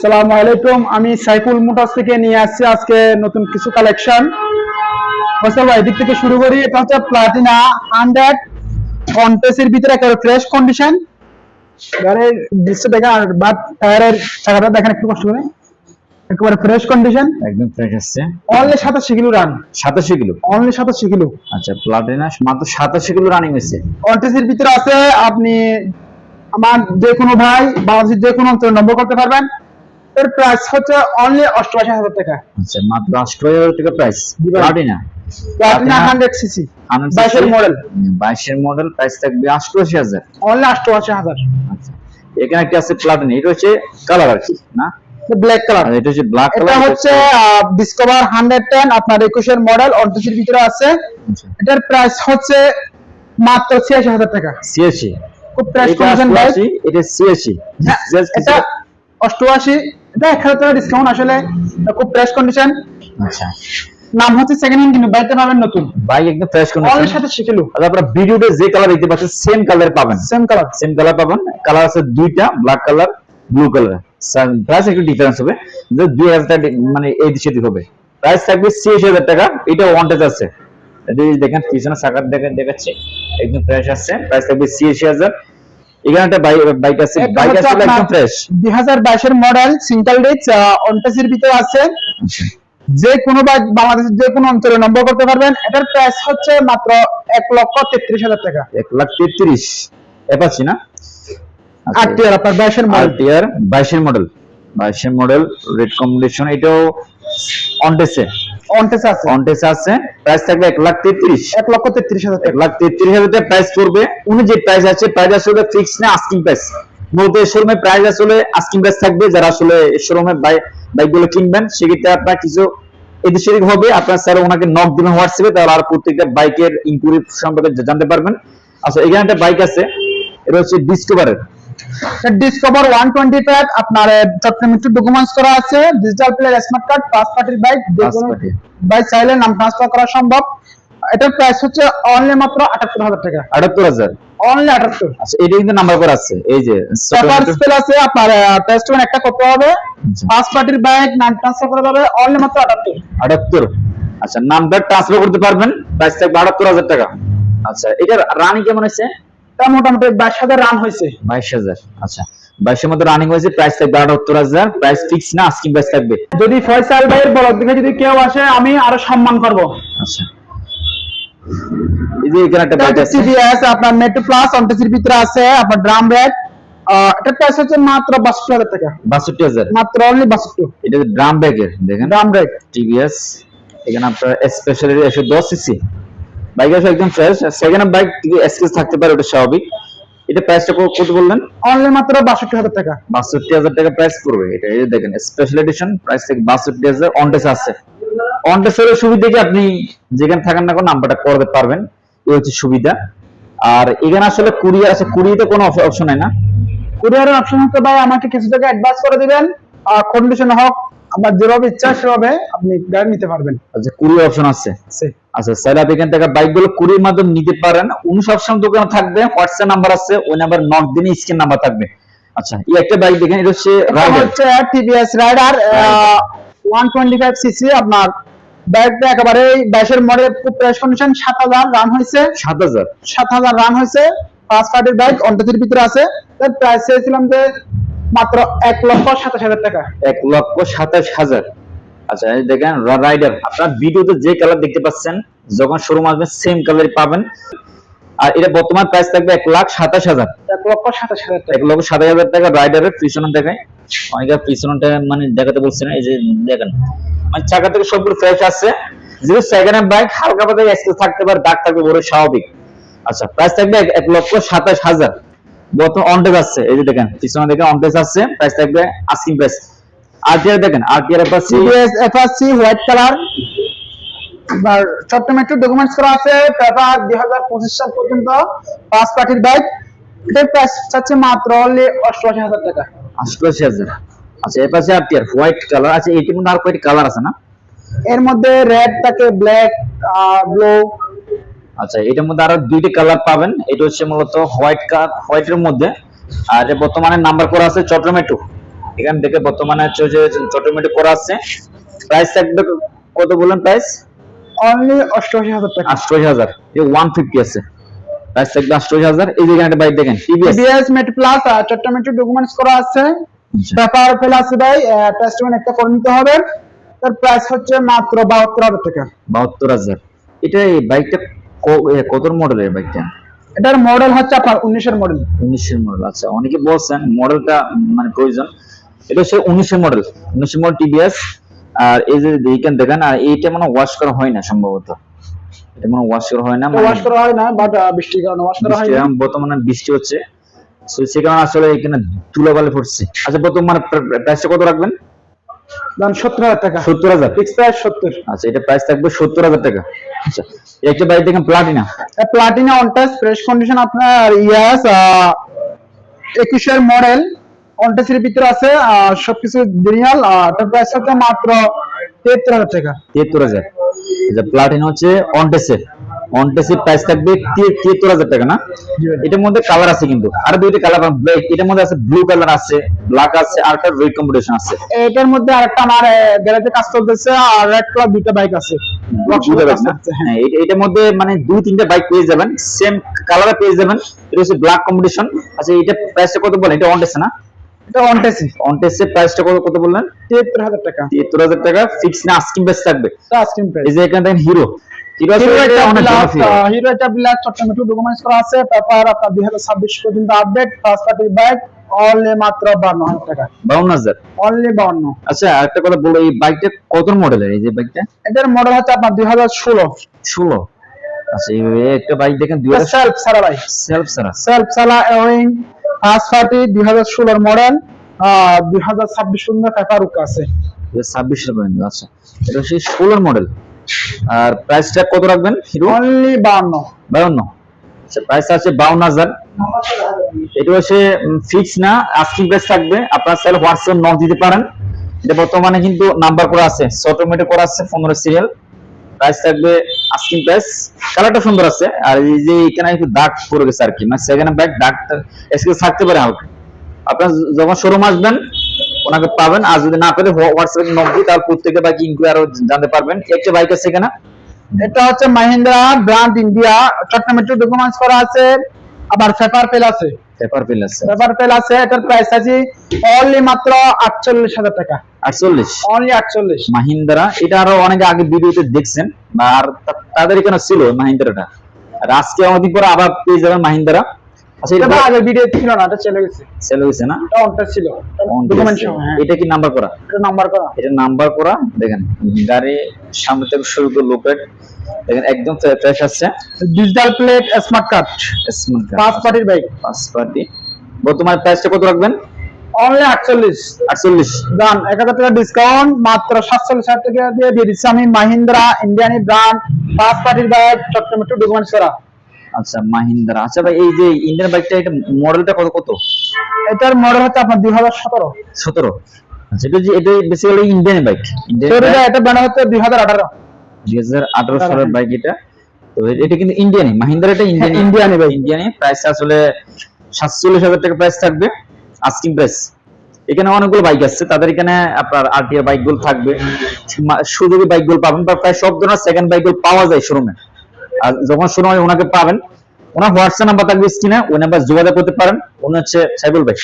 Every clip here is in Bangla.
আসসালামু আলাইকুম। আমি সাইফুল মোটরস থেকে নিয়ে আসছি আজকে নতুন কিছু কালেকশন ফসল ভাই এদিক থেকে শুরু করি। এটা হচ্ছে প্লাটিনা হান্ড্রেড কন্টেসের ভিতরে একেবারে ফ্রেশ কন্ডিশন গাড়ির দৃশ্য আর বাট টায়ারের চাকাটা দেখেন একটু কষ্ট করে। একেবারে ফ্রেশ কন্ডিশন একদম ফ্রেশ অনলি সাতাশি কিলো রান সাতাশি কিলো? অনলি সাতাশি কিলো। আচ্ছা প্লাটিনা মাত্র সাতাশি কিলো রানিং হয়েছে। কন্টেসের ভিতরে আছে আপনি আমার যে কোনো ভাই বাংলাদেশের যে কোনো অঞ্চলে নম্বর করতে পারবেন। এর প্রাইস হচ্ছে অনলি অষ্টআশি হাজার টাকা। আচ্ছা মাত্র আটশো হাজার টাকা প্রাইস ভাই। প্লাটিনা প্লাটিনা হান্ড্রেড সিসি বাইশের মডেল বাইশের মডেল প্রাইস থাকবে অষ্টআশি হাজার। অনলি অষ্টআশি হাজার। আচ্ছা এখানে একটা আছে প্লাটিনা এটা হচ্ছে কালার আর কি না? ব্ল্যাক কালার এটা হচ্ছে ব্ল্যাক কালার এটা হচ্ছে ডিসকভার হান্ড্রেড টেন আপনার একুশের মডেল অন্তর্সির ভিতরে আছে। এটার প্রাইস হচ্ছে মাত্র ছিয়াশি হাজার টাকা। সিএসি খুব প্রাইস কমিশন অষ্টআশি এটা সিএসি এটা অষ্টআশি। এটা এক হাজার টাকা ডিসকাউন্ট আসলে খুব প্রাইস কন্ডিশন আচ্ছা। নাম হচ্ছে সেকেন্ড হ্যান্ড কিন্তু বাইকটা পাবেন নতুন। বাইক একদম ফ্রেশ সাথে শিখিলু আর আপনারা ভিডিওতে যে কালার দেখতে পাচ্ছেন সেম কালার পাবেন। সেম কালার সেম কালার পাবেন। কালার আছে দুইটা black colour blue colour price একটু ডিফারেন্স হবে। যে দুই হাজার টাকা ডি- মানে এই হবে। প্রাইস থাকবে টাকা এটা ওয়ান্টেজ আছে। দেখেন পিছনে সাকার দেখেন দেখাচ্ছে একদম ফ্রেশ আছে প্রাইস থাকবে এখানে একটা বাইক আছে বাইক আসলে একদম ফ্রেশ দুই হাজার বাইশের মডেল সিঙ্গেল অন্টাসির ভিতরে আছে। যে কোনো বাংলাদেশের যে কোনো অঞ্চলে নম্বর করতে পারবেন। এটার প্রাইস হচ্ছে মাত্র এক লক্ষ তেত্রিশ হাজার টাকা। এক লাখ তেত্রিশ। অ্যাপাচি না? আট টিয়ার আপনার বাইশের মডেল আরটিআর বাইশের মডেল বাইশের মডেল রেড কম্বিনেশন এটাও অনটেসে অন্টেস আছে। অনটেসে আছে। প্রাইস থাকবে লাখ তেত্রিশ। এক লক্ষ তেত্রিশ হাজার এক লাখ তেত্রিশ হাজার প্রাইস পড়বে। উনি যে প্রাইস আছে প্রাইস আসলে ফিক্স না আস্কিং প্রাইস মূলত শোরুমে প্রাইস আসলে আস্কিং প্রাইস থাকবে। যারা আসলে শোরুমে বাইকগুলো কিনবেন সেক্ষেত্রে আপনার কিছু এদিক হবে। আপনার স্যার ওনাকে নক দিবেন হোয়াটসঅ্যাপে তাহলে আর প্রত্যেকটা বাইকের ইনকুয়ারি সম্পর্কে জানতে পারবেন। আচ্ছা এখানে একটা বাইক আছে। এটা হচ্ছে ডিসকভারের ডিসকভার ওয়ান টোয়েন্টি ফাইভ আপনার ডকুমেন্টস করা আছে। ডিজিটাল প্লেয়ার স্মার্ট কার্ড পাঁচ পার্টির বাইক। বাইক চাইলে নাম ট্রান্সফার করা সম্ভব। এটার প্রাইস হচ্ছে অনলি মাত্র আটাত্তর হাজার টাকা। আটাত্তর হাজার? অনলি আটাত্তর। আচ্ছা এটা কিন্তু নাম্বার করা আছে। এই যে পেপার স্পেল আছে আপনার টেস্ট একটা করতে হবে। পাঁচ পার্টির বাইক নাম ট্রান্সফার করা যাবে অনলি মাত্র আটাত্তর। আটাত্তর। আচ্ছা নাম্বার ট্রান্সফার করতে পারবেন। প্রাইস থাকবে আটাত্তর হাজার টাকা। আচ্ছা এটার রানিং কেমন হয়েছে? তা মোটামুটি বাইশ হাজার রান হয়েছে। বাইশ হাজার আচ্ছা। বাইশের রানিং হয়েছে প্রাইস থাকবে আটাত্তর হাজার প্রাইস ফিক্স না প্রাইস থাকবে? যদি ফয়সাল ভাইয়ের বড় দিকে যদি কেউ আসে আমি আরও সম্মান করব। আচ্ছা। এই যে এখানে একটা বাইক আছে। সিডিএস আপনার মেট্রো প্লাস অন্টেসির ভিতরে আছে আপনার ড্রাম রেড এটার প্রাইস হচ্ছে মাত্র বাষট্টি হাজার টাকা। বাষট্টি হাজার? মাত্র অনলি বাষট্টি। এটা ড্রাম ব্যাগের দেখেন। ড্রাম রেড টিভিএস এখানে আপনার স্পেশাল একশো দশ সিসি বাইক আছে একদম ফ্রেশ সেখানে বাইক স্কেচ থাকতে পারে ওটা স্বাভাবিক। এটা প্রাইসটা কত বললেন? অনলি মাত্র বাষট্টি হাজার টাকা। বাষট্টি হাজার টাকা প্রাইস পড়বে। এটা এই দেখেন স্পেশাল এডিশন প্রাইস থেকে বাষট্টি হাজার অনটেস আছে। অনটেসের সুবিধা কি? আপনি যেখানে থাকেন না কোনো নাম্বারটা করতে পারবেন। এই হচ্ছে সুবিধা। আর এখানে আসলে কুরিয়ার আছে। কুরিয়াতে কোনো অপশন নাই না। কুরিয়ারের অপশন হচ্ছে ভাই আমাকে কিছু টাকা অ্যাডভান্স করে দিবেন। কন্ডিশন হোক আমার যেভাবে ইচ্ছা সেভাবে আপনি গাড়ি নিতে পারবেন। আচ্ছা কুরিয়ার অপশন আছে। আচ্ছা স্যার আপনি এখান থেকে মাধ্যমে নিতে পারেন। উনি সবসময় দোকানে থাকবে হোয়াটসঅ্যাপ নাম্বার আছে ওই নাম্বার নক দিনে স্ক্রিন নাম্বার থাকবে। আচ্ছা এই একটা বাইক দেখেন এটা হচ্ছে রাইডার হচ্ছে TVS rider one twenty five CC আপনার বাইকটা একেবারে মডেল খুব প্রাইস কন্ডিশন সাত হাজার রান হয়েছে। সাত হাজার? সাত হাজার রান হয়েছে। পাঁচ পার্টির বাইক অন্ততির ভিতরে আছে। তার প্রাইস চেয়েছিলাম যে মাত্র এক লক্ষ সাতাশ হাজার টাকা। এক লক্ষ সাতাশ হাজার। আচ্ছা এই দেখেন রাইডার আপনার ভিডিওতে যে কালার দেখতে পাচ্ছেন যখন শোরুম আসবে সেম কালার পাবেন। আর এটা বর্তমান প্রাইস থাকবে এক লাখ সাতাশ হাজার। এক লক্ষ সাতাশ হাজার টাকা। এক লক্ষ সাতাশ হাজার টাকা রাইডারের পিছনে দেখায়। অনেকে পিছনটা মানে দেখাতে বলছে না এই যে দেখেন। মানে চাকা থেকে সবগুলো ফ্রেশ আছে যেহেতু সেকেন্ড হ্যান্ড বাইক হালকা পাতা এক্সেস থাকতে পারে দাগ থাকবে বড় স্বাভাবিক। আচ্ছা প্রাইস থাকবে এক লক্ষ সাতাশ হাজার। বর্তমান এই যে দেখেন পিছনে দেখেন প্রাইস থাকবে আস্কিং প্রাইস আরটিআর দেখেন আরটিআর পাচ্ছি টিভিএস এফআরসি হোয়াইট কালার আর ডকুমেন্টস করা আছে পেপার দুই হাজার পঁচিশ সাল পর্যন্ত পাঁচ পার্টির বাইক এটার প্রাইস চাচ্ছে মাত্র অনলি অষ্টআশি হাজার টাকা। আষ্টআশি হাজার। আচ্ছা এর পাশে আরটিআর হোয়াইট কালার আচ্ছা মধ্যে আর কয়টি কালার আছে না? এর মধ্যে রেড থাকে ব্ল্যাক ব্লু আচ্ছা এটার মধ্যে আরও দুইটি কালার পাবেন। এটা হচ্ছে মূলত হোয়াইট কালার হোয়াইটের মধ্যে। আর বর্তমানে নাম্বার করা আছে চট্টগ্রাম টু এখান থেকে বর্তমানে হচ্ছে যে অটোমেটিক করা আছে। প্রাইস থাকবে কত বললেন প্রাইস অনলি অষ্টআশি হাজার টাকা। আটশো হাজার। এই ওয়ান ফিফটি আছে। প্রাইস থাকবে আটশো হাজার। এই যে এখানে একটা বাইক দেখেন টিভিএস মেট প্লাস চারটা মেট্রিক ডকুমেন্টস করা আছে। পেপার ফেল আছে ভাই টেস্টমেন্ট একটা করে নিতে হবে। তার প্রাইস হচ্ছে মাত্র বাহাত্তর হাজার টাকা। বাহাত্তর হাজার। এটা এই বাইকটা কত মডেলের বাইকটা এটার মডেল হচ্ছে আপনার উনিশের মডেল উনিশের মডেল আচ্ছা। অনেকে বলছেন মডেলটা মানে প্রয়োজন। এটা হচ্ছে উনিশের মডেল উনিশের মডেল টিভিএস আর এই যে এইখান দেখেন আর এইটা মানে ওয়াশ করা হয় না সম্ভবত। এটা মানে ওয়াশ করা হয় না মানে ওয়াশ করা হয় না বাট বৃষ্টির কারণে ওয়াশ করা হয় না। বর্তমানে বৃষ্টি হচ্ছে। তো সে কারণে আসলে এখানে তুলাবালি পড়ছে আচ্ছা বর্তমানে প্রাইসটা কত রাখবেন? দাম সত্তর হাজার টাকা। সত্তর হাজার? ফিক্স প্রাইস সত্তর। আচ্ছা এটা প্রাইস থাকবে সত্তর হাজার টাকা। আচ্ছা একটা বাইক দেখেন Platina Platina on touch fresh condition আপনার ইয়াস একুশের মডেল অন টাচের ভিতরে আছে সবকিছু জিনিয়াল এটার প্রাইস হচ্ছে মাত্র তেহাত্তর হাজার টাকা। তিয়াত্তর হাজার। প্লাটিনা হচ্ছে অনটেসের অনটেসের প্রাইস থাকবে তিয়াত্তর হাজার টাকা না? এটার মধ্যে কালার আছে কিন্তু। আর দুইটা কালার এটার মধ্যে আছে ব্লু কালার আছে ব্ল্যাক আছে আর একটা রেড কম্বিনেশন আছে। এটার মধ্যে আরেকটা আমার গ্যারেজে কাজ চলতেছে আর রেড কালার দুইটা বাইক আছে? হ্যাঁ। এটা- এটার মধ্যে মানে দুই তিনটা বাইক পেয়ে যাবেন সেম কালারে পেয়ে যাবেন এটা হচ্ছে ব্ল্যাক কম্বিনেশন আচ্ছা এটা প্রাইসটা কত বলেন? এটা অনটেস না? এটা প্রাইসটা কত কত বললেন? টাকা। তিয়াত্তর হাজার টাকা ফিক্স না আস্কিং প্রাইস থাকবে? আস্কিং প্রাইস এই যে এখানে দেখেন হিরো ডকুমেন্টস করা আছে পেপার আপনার দুই হাজার ছাব্বিশ পর্যন্ত আপডেট ফার্স্ট পার্টির বাইক অনলি মাত্র বান্ন হাজার টাকা। বাউন্ন হাজার? অনলি বান্ন। আচ্ছা আরেকটা কথা বলো এই বাইকটা কত মডেলের এই যে বাইকটা এটার মডেল হচ্ছে আপনার দুই হাজার ষোলো। ষোলো? আচ্ছা এইভাবে একটা বাইক দেখেন দুই হাজার সেলফ সারা ভাই সেলফ সারা সেলফ সালা এওয়িং ফার্স্ট পার্টি দুই হাজার ষোলোর মডেল দুই হাজার ছাব্বিশ পর্যন্ত পেপার উক আছে। ছাব্বিশের পর্যন্ত আচ্ছা। এটা হচ্ছে ষোলোর মডেল আর প্রাইসটা কত রাখবেন হিরো? অনলি বান্ন বাউন্ন। আচ্ছা প্রাইস আছে বাউন্ন হাজার। এটা হচ্ছে ফিক্স না আস্কিং প্রাইস থাকবে। আপনার চাইলে হোয়াটসঅ্যাপ নক দিতে পারেন। এটা বর্তমানে কিন্তু নাম্বার করা আছে অটোমেটিক করা আছে পনেরো সিরিয়াল প্রাইস থাকবে আস্কিং প্রাইস কালারটা সুন্দর আছে আর এই যে এখানে একটু দাগ পড়ে গেছে আর কি। মানে সেকেন্ড ব্যাগ দাগ এসকে থাকতে পারে হালকা। আপনার যখন শোরুম আসবেন ওনাকে পাবেন। আর যদি না পেলে হোয়াটসঅ্যাপে নক দিই তাহলে প্রত্যেকটা বাইক ইনকোয়ারি আরও জানতে পারবেন। একটা বাইক আছে এখানে এটা হচ্ছে Mahindra brand India Chattogram metro documents করা আছে। আবার পেপার পেল আছে। পেপার পিল আছে। পেপার পেল আছে। এটার প্রাইস আছে অনলি মাত্র আটচল্লিশ হাজার টাকা। আটচল্লিশ? অনলি আটচল্লিশ। মাহিন্দ্রা এটা আরও অনেক আগে ভিডিওতে দেখছেন আর তাদের এখানে ছিল মাহিন্দ্রাটা? আর আজকে অনেকদিন পরে আবার পেয়ে যাবেন মাহিন্দ্রা। আচ্ছা এটা এটা ভিডিও ছিল না এটা চলে গেছে। সেল হয়েছে না? অনটা ছিল। ডকুমেন্ট সহ এটা কি নাম্বার করা? এটা নাম্বার করা। এটা নাম্বার করা দেখেন গাড়ি সামনে থেকে শুরু করে লোকেট দেখেন একদম ফ্রেশ আসছে। Digital plate smart card smart পাঁচ পার্টির বাইক পাঁচ পার্টি বর্তমানে প্রাইসটা কত রাখবেন? অনলি আটচল্লিশ। আটচল্লিশ। দাম এক হাজার টাকা ডিসকাউন্ট মাত্র সাতচল্লিশ হাজার টাকা দিয়ে দিয়ে দিচ্ছি আমি মাহিন্দ্রা ইন্ডিয়ানি ব্র্যান্ড পাঁচ পার্টির বাইক একটু ডকুমেন্টস করা আচ্ছা মাহিন্দ্রা। আচ্ছা ভাই এই যে ইন্ডিয়ান বাইকটা এটা মডেলটা কত কত? এটার মডেল হচ্ছে আপনার দুই হাজার সতেরো। সতেরো? আচ্ছা এটা যে এটা বেসিক্যালি ইন্ডিয়ান বাইক ইন্ডিয়ান এটা ব্যানার হচ্ছে দুই হাজার আঠারো দুই হাজার আঠারো। সালের বাইক এটা। তো এটা কিন্তু ইন্ডিয়ানি মাহিন্দ্রা এটা ইন্ডিয়ানি হ্যাঁ, ইন্ডিয়ানি বাইক। ইন্ডিয়ানি প্রাইস আসলে সাতচল্লিশ হাজার টাকা প্রাইস থাকবে। আস্কিং প্রাইস এখানে অনেকগুলো বাইক আছে তাদের এখানে আপনার আরটিআর বাইকগুলো থাকবে। মা- সুযোগী বাইকগুলো পাবেন। বা প্রায় সব ধরনের সেকেন্ড বাইকগুলো পাওয়া যায় শোরুমে আর যখন শোরুমে ওনাকে পাবেন। ওনার হোয়াটসঅ্যাপ নাম্বার থাকবে স্ক্রিনে ওই নাম্বার যোগাযোগ করতে পারেন। উনি হচ্ছে সাইবুল ভাই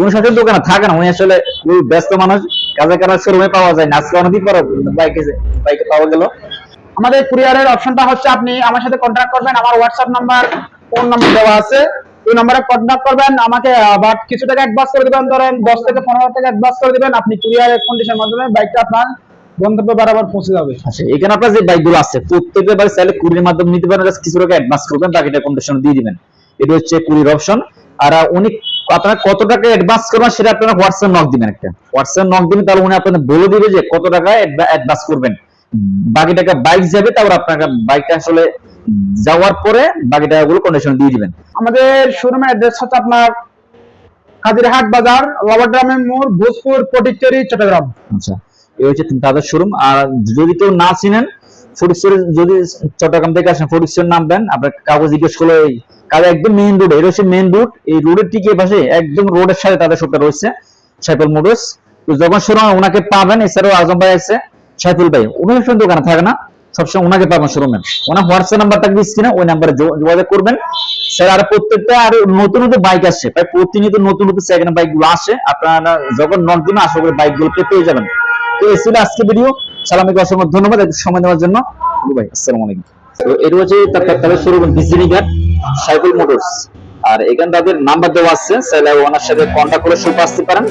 উনি সাথে দোকানে থাকে না, উনি আসলে খুবই ব্যস্ত মানুষ। কাজে কাজে শোরুমে পাওয়া যায় না। আজকে অনেকদিন পরে বাইকে বাইকে পাওয়া গেল। আমাদের কুরিয়ারের অপশনটা হচ্ছে আপনি আমার সাথে কন্ট্যাক্ট করবেন। আমার হোয়াটসঅ্যাপ নাম্বার ফোন নাম্বার দেওয়া আছে। ওই নম্বরে কন্ট্যাক্ট করবেন। আমাকে বাট কিছু টাকা অ্যাডভান্স করে দিবেন। ধরেন দশ থেকে পনেরো টাকা অ্যাডভান্স করে দিবেন। আপনি কুরিয়ারের কন্ডিশন মাধ্যমে বাইকটা আপনার গন্তব্য বরাবর পৌঁছে যাবে। আচ্ছা এখানে আপনার যে বাইকগুলো আছে প্রত্যেকটা বাইক চাইলে কুরির মাধ্যমে নিতে পারেন কিছু টাকা অ্যাডভান্স করবেন বাকিটা কন্ডিশন দিয়ে দিবেন। এটা হচ্ছে কুরির অপশন আর উনি আপনারা কত টাকা অ্যাডভান্স করবেন সেটা আপনারা হোয়াটসঅ্যাপ নক দিবেন একটা। হোয়াটসঅ্যাপ নক দিবেন তাহলে উনি আপনাদের বলে দিবে যে কত টাকা অ্যাডভান্স করবেন। বাকি টাকা বাইক যাবে তারপর আপনাকে বাইকটা আসলে যাওয়ার পরে বাকি টাকাগুলো কন্ডিশন দিয়ে দিবেন। আমাদের শোরুমের অ্যাড্রেস হচ্ছে আপনার কাদিরহাট বাজার লাবাড্রামের মোড় ভোজপুর পটিকচেরি চট্টগ্রাম। আচ্ছা। এই হচ্ছে তাদের শোরুম আর যদি কেউ না চিনেন যদি চট্টগ্রাম থেকে আসেন ফটিকছড়ি নামবেন আপনার জিজ্ঞেস করলে একদম মেইন রোড এটা হচ্ছে মেইন রোড এই রোডের ঠিক পাশে একদম রোডের সাথে তাদের রয়েছে সাইফুল মোটরস তো যখন শোরুম ওনাকে পাবেন, এছাড়াও আজম ভাই আছে সাইফুল ভাই, উনি সবসময় দোকানে থাকে না, সবসময় ওনাকে পাবেন শোরুমে ওনার হোয়াটসঅ্যাপ নাম্বার থাকবে স্ক্রিনে ওই নাম্বারে যোগাযোগ করবেন। স্যার, আর প্রত্যেকটা আর নতুন নতুন বাইক আসছে, প্রায় প্রতিনিয়ত নতুন নতুন সেকেন্ড বাইকগুলো আসে। আপনারা যখন দিবেন আশা করি বাইকগুলো পেয়ে যাবেন। এই ছিল আজকে ভিডিও সালামিক অসংখ্য ধন্যবাদ। সময় দেওয়ার জন্য। ভাই, আসসালামু আলাইকুম। এটা হচ্ছে তার শোরুম বিজিনি ঘাট সাইকেল মোটরস। আর এখানে তাদের নাম্বার দেওয়া আছে, চাইলে ওনার সাথে কন্ট্যাক্ট করে শুরু আসতে পারেন।